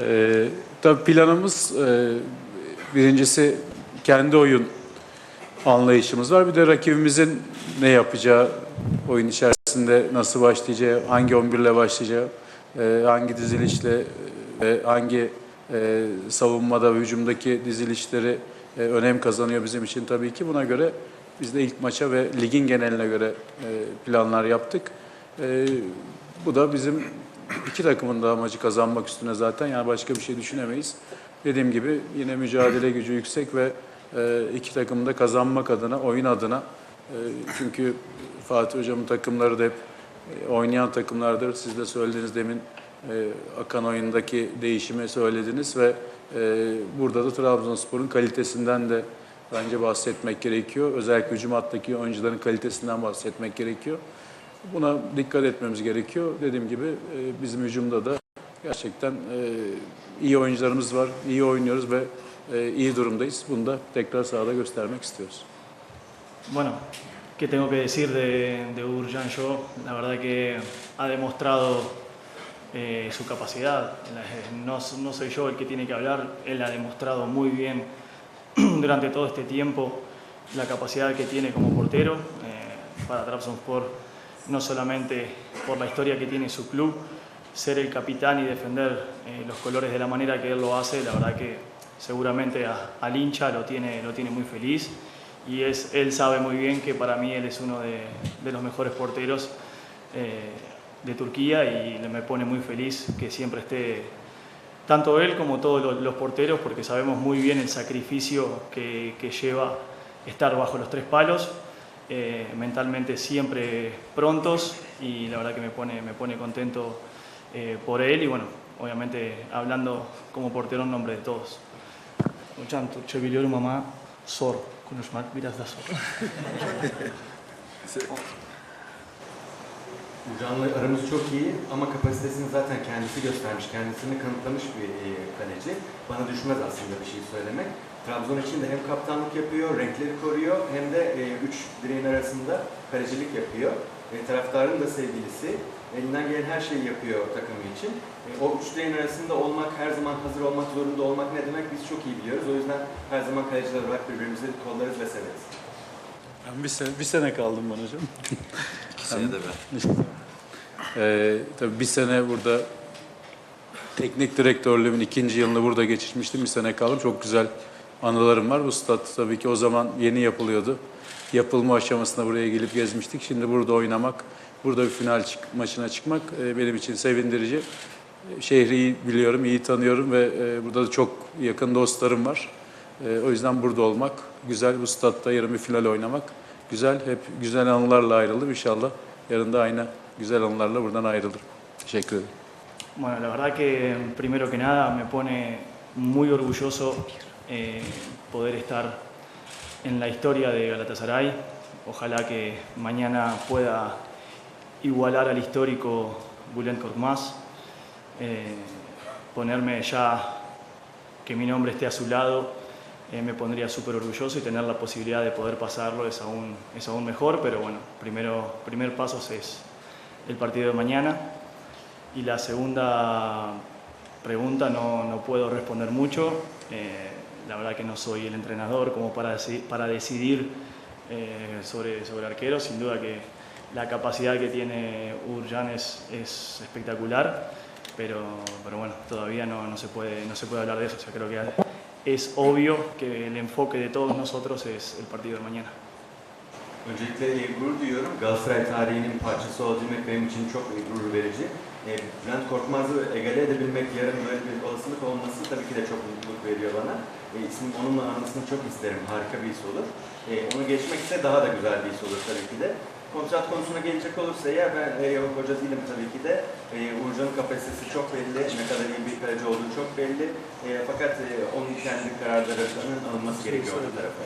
Ee, tabii planımız e, birincisi kendi oyun anlayışımız var. Bir de rakibimizin ne yapacağı, oyun içerisinde nasıl başlayacağı, hangi 11 ile başlayacağı, e, hangi dizilişle e, hangi e, savunmada ve hücumdaki dizilişleri e, önem kazanıyor bizim için tabii ki. Buna göre biz de ilk maça ve ligin geneline göre e, planlar yaptık. E, bu da bizim iki takımın da amacı kazanmak üstüne zaten. Yani başka bir şey düşünemeyiz. Dediğim gibi yine mücadele gücü yüksek ve e, iki takım da kazanmak adına, oyun adına. E, çünkü Fatih Hocam'ın takımları da hep e, oynayan takımlardır. Siz de söylediğiniz demin akan oyundaki değişimi söylediniz ve burada da Trabzonspor'un kalitesinden de bence bahsetmek gerekiyor. Özellikle hücum hattaki oyuncuların kalitesinden bahsetmek gerekiyor. Buna dikkat etmemiz gerekiyor. Dediğim gibi e, bizim hücumda da gerçekten. Bueno, ¿qué tengo que decir de, de? La verdad que ha demostrado eh, su capacidad. No soy yo el que tiene que hablar, él ha demostrado muy bien durante todo este tiempo la capacidad que tiene como portero eh, para Trabzonspor, no solamente por la historia que tiene su club, ser el capitán y defender eh, los colores de la manera que él lo hace, la verdad que seguramente a- al hincha lo tiene, lo tiene muy feliz. Y es, él sabe muy bien que para mí él es uno de, los mejores porteros eh, de Turquía y me pone muy feliz que siempre esté tanto él como todos los, porteros porque sabemos muy bien el sacrificio que lleva estar bajo los tres palos, eh, mentalmente siempre prontos y la verdad que me pone, me pone contento eh, por él y bueno, obviamente hablando como portero en nombre de todos. Hocam Türkçe biliyorum ama zor konuşmak biraz da zor. Can'la aramız çok iyi ama kapasitesini zaten kendisi göstermiş, kendisini kanıtlamış bir e, kaleci. Bana düşmez aslında bir şey söylemek. Trabzon için de hem kaptanlık yapıyor, renkleri koruyor hem de e, üç direğin arasında kalecilik yapıyor. E, taraftarın da sevgilisi. Elinden gelen her şeyi yapıyor takımı için. E, o üç direğin arasında olmak, her zaman hazır olmak zorunda olmak ne demek biz çok iyi biliyoruz. O yüzden her zaman kaleciler olarak birbirimizi kollarız ve severiz. Ben bir sene, bir sene kaldım ben hocam. İki senede ben. Ee, tabii bir sene burada teknik direktörlüğümün ikinci yılını burada geçirmiştim. Bir sene kaldım. Çok güzel anılarım var. Bu stat tabii ki o zaman yeni yapılıyordu. Yapılma aşamasında buraya gelip gezmiştik. Şimdi burada oynamak, burada bir final çık- maçına çıkmak e, benim için sevindirici. E, Şehri iyi biliyorum, iyi tanıyorum ve e, burada da çok yakın dostlarım var. E, o yüzden burada olmak güzel. Bu statta yarın bir final oynamak güzel. Hep güzel anılarla ayrıldım. İnşallah yarın da aynı güzel anılarla buradan ayrılırım. Teşekkür ederim. Bueno, la verdad que primero que nada me pone muy orgulloso eh, poder estar en la historia de Galatasaray. Ojalá que mañana pueda igualar al histórico Bülent Korkmaz, eh, ponerme ya que mi nombre esté a su lado. eh, me pondría súper orgulloso y tener la posibilidad de poder pasarlo es aún, es aún mejor, pero bueno, primero, primer paso es el partido de mañana. Y la segunda pregunta no, no puedo responder mucho. Eh, la verdad que no soy el entrenador como para, para decidir eh, sobre, sobre arqueros. Sin duda que la capacidad que tiene Urjan es, es espectacular, pero, pero bueno, todavía no, no se puede, no se puede hablar de eso. O sea, creo que es obvio que el enfoque de todos nosotros es el partido de mañana. Öncelikle e, gurur duyuyorum. Galatasaray tarihinin parçası olabilmek benim için çok e, gurur verici. E, Bülent Korkmaz'ı egale edebilmek, yarın böyle bir olasılık olması tabii ki de çok mutluluk veriyor bana. E, ismim onunla anmasını çok isterim. Harika bir his olur. E, onu geçmek ise daha da güzel bir his olur tabii ki de. Kontrat konusuna gelecek olursa eğer ben e, yok hoca değilim tabii ki de. E, Uğurcan'ın kapasitesi çok belli. Ne kadar iyi bir kaleci olduğu çok belli. E, fakat e, onun kendi kararlarının alınması gerekiyor orta tarafa.